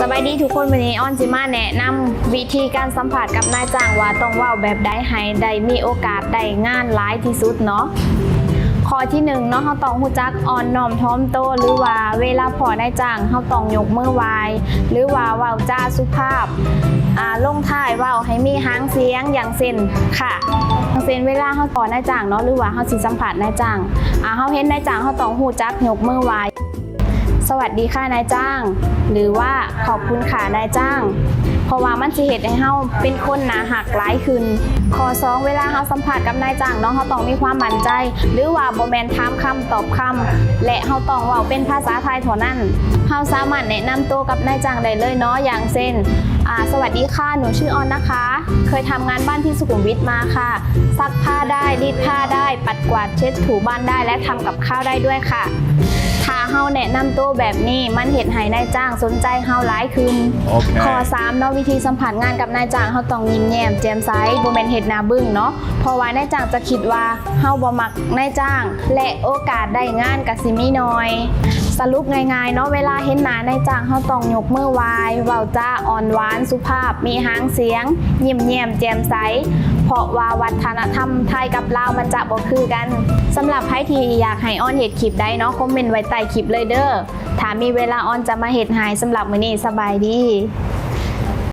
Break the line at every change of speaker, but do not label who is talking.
สบายดีทุกคนวันนี้ออนจิมาแนะนำวิธีการสัมผัสกับนายจ้างว่าต้องว่าแบบใดให้ได้มีโอกาสได้งานร้ายที่สุดเนาะข้อที่หนึ่งเนาะเขาต้องรู้จักอ่อนน้อมถ่อมโตหรือว่าเวลาพอนายจ้างเขาต้องยกมือไหวหรือว่าว้าวจ้าสุภาพอ่าลงท้ายว้าวให้มีหางเสียงอย่างเส้นค่ะอย่างเส้นเวลาเขาพอนายจ้างเนาะหรือว่าเขาสิสัมผัสนายจ้างอ่าเขาเห็นนายจ้างเขาต้องหูจักยกมือไหว สวัสดีค่ะนายจ้าง หรือว่าขอบคุณค่ะนายจ้าง เพราะว่ามันสิเหตุให้เฮาเป็นคนหนาหักหลายขึ้นข้อสองเวลาเฮาสัมผัสกับนายจ้างเนาะเฮาต้องมีความมั่นใจ หรือว่าบ่แมนถามคำตอบคำและเฮาต้องเว้าเป็นภาษาไทยเท่านั้นเฮาสามารถแนะนำตัวกับนายจ้างได้เลยเนาะอย่างเช่นอ่าสวัสดีค่ะ หนูชื่อออนนะคะ เคยทำงานบ้านที่สุขุมวิทมาค่ะ ซักผ้าได้ รีดผ้าได้ ปัดกวาดเช็ดถูบ้านได้ และทำกับข้าวได้ด้วยค่ะ เฮาแนะนำตัวแบบนี้มันเห็นให้นายจ้างสนใจเฮาหลายขึ้น
โอเค
ข้อ3เนาะวิธีสัมผัสงานกับนายจ้างเฮาต้องยิ้มแย้มแจ่มใสบ่แม่นเฮ็ดหน้าบึ้งเนาะเพราะว่านายจ้างจะคิดว่าเฮาบ่มักนายจ้าง และโอกาสได้งานก็สิมีน้อย สรุปง่ายๆเนาะเวลาเห็นหน้านายจ้างเฮาต้องยกมือไหว้เว้าจ้าอ่อนหวานสุภาพ มีหางเสียง ยิ้มแย้มแจ่มใสเพราะว่าวัฒนธรรมไทยกับลาวมันจะบ่คือกันสำหรับใครที่อยากให้ออนเห็ดคลิปได้เนาะคอมเมนต์ไว้ใต้คลิปเลยเด้อถ้ามีเวลาออนจะมาเห็ดหายสำหรับมื้อนี้สบายดี